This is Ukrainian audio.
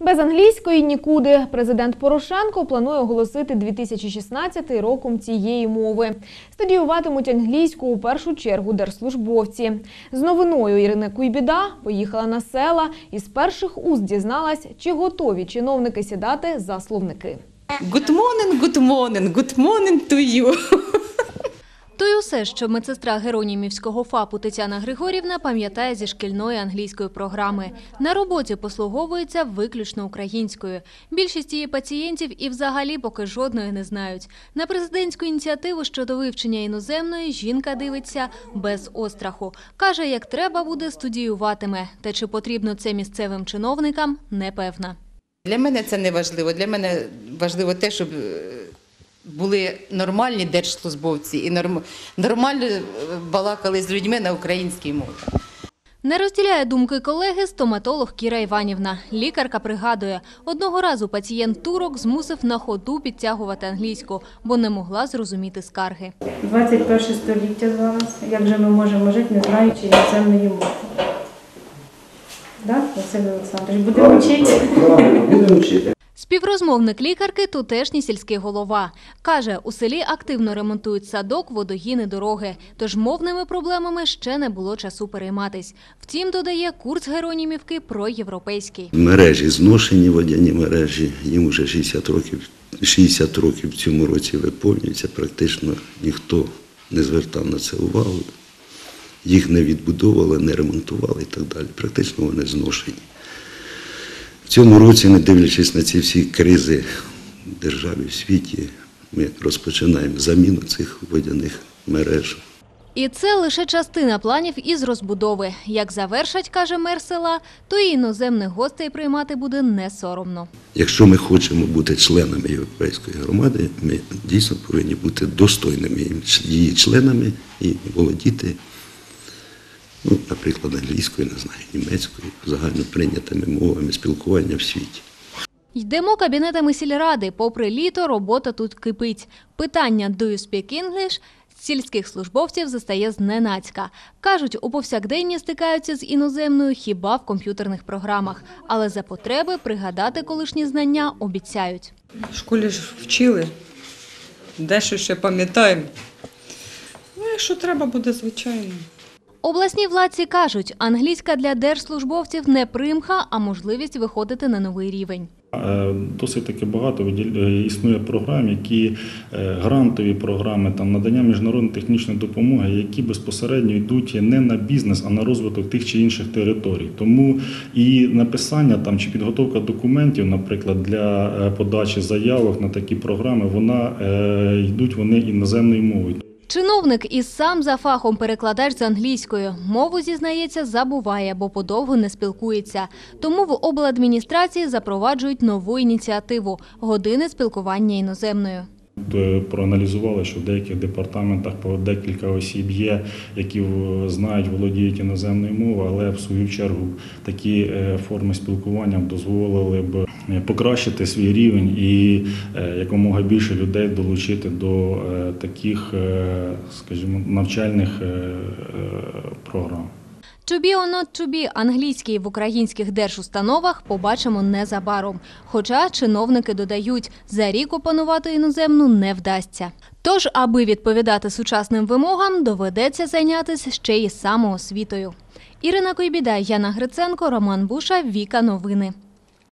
Без англійської нікуди. Президент Порошенко планує оголосити 2016 роком цієї мови. Студіюватимуть англійську у першу чергу держслужбовці. З новиною Ірина Куйбіда поїхала на села і з перших уст дізналась, чи готові чиновники сідати за словники. Good morning, good morning, good morning to you. То й усе, що медсестра Геронімівського ФАПу Тетяна Григорівна пам'ятає зі шкільної англійської програми. На роботі послуговується виключно українською. Більшість її пацієнтів і взагалі поки жодної не знають. На президентську ініціативу щодо вивчення іноземної жінка дивиться без остраху. Каже, як треба буде, студіюватиме. Та чи потрібно це місцевим чиновникам, непевна. Для мене це не важливо. Для мене важливо те, щоб е, були нормальні держслужбовці і норм- нормально е, балакали з людьми на українській мові. Не розділяє думки колеги стоматолог Кіра Іванівна. Лікарка пригадує, одного разу пацієнт турок змусив на ходу підтягувати англійську, бо не могла зрозуміти скарги. 21 століття зараз. Як же ми можемо жити, не знаючи іноземної мови? Так, Василь Олександрович, будемо вчити. Будемо вчити. Співрозмовник лікарки – тутешній сільський голова. Каже, у селі активно ремонтують садок, водогіни, дороги. Тож мовними проблемами ще не було часу перейматись. Втім, додає, курс Геронімівки проєвропейський. Мережі зношені водяні мережі. Їм вже 60 років, 60 років в цьому році виповнюється. Практично ніхто не звертав на це увагу. Їх не відбудовували, не ремонтували і так далі. Практично вони зношені. В цьому році, не дивлячись на ці всі кризи в державі, в світі, ми розпочинаємо заміну цих водяних мереж. І це лише частина планів із розбудови. Як завершать, каже мер села, то і іноземних гостей приймати буде не соромно. Якщо ми хочемо бути членами європейської громади, ми дійсно повинні бути достойними її членами і володіти, ну, наприклад, англійською, не знаю, німецькою, загально прийнятими мовами спілкування в світі. Йдемо кабінетами сільради. Попри літо, робота тут кипить. Питання «Do you speak English?» сільських службовців застає зненацька. Кажуть, у повсякденні стикаються з іноземною хіба в комп'ютерних програмах. Але за потреби пригадати колишні знання обіцяють. В школі ж вчили, дещо ще пам'ятаємо. Ну, якщо треба буде, звичайно. Обласні владці кажуть, англійська для держслужбовців не примха, а можливість виходити на новий рівень. Е, Досить таки багато е, існує програм, які е, грантові програми, там надання міжнародної технічної допомоги, які безпосередньо йдуть не на бізнес, а на розвиток тих чи інших територій. Тому і написання там чи підготовка документів, наприклад, для подачі заявок на такі програми, вона йдуть вони іноземною мовою. Чиновник і сам за фахом перекладач з англійською. Мову, зізнається, забуває, бо подовго не спілкується. Тому в обладміністрації запроваджують нову ініціативу – години спілкування іноземною. Е, Проаналізували, що в деяких департаментах по декілька осіб є, які знають, володіють іноземною мовою, але в свою чергу такі е, форми спілкування дозволили б е, покращити свій рівень і якомога більше людей долучити до таких, скажімо, навчальних програм. To be or not to be англійський в українських держустановах побачимо незабаром. Хоча чиновники додають, за рік опанувати іноземну не вдасться. Тож, аби відповідати сучасним вимогам, доведеться зайнятися ще й самоосвітою. Ірина Койбіда, Яна Гриценко, Роман Буша, Віка Новини.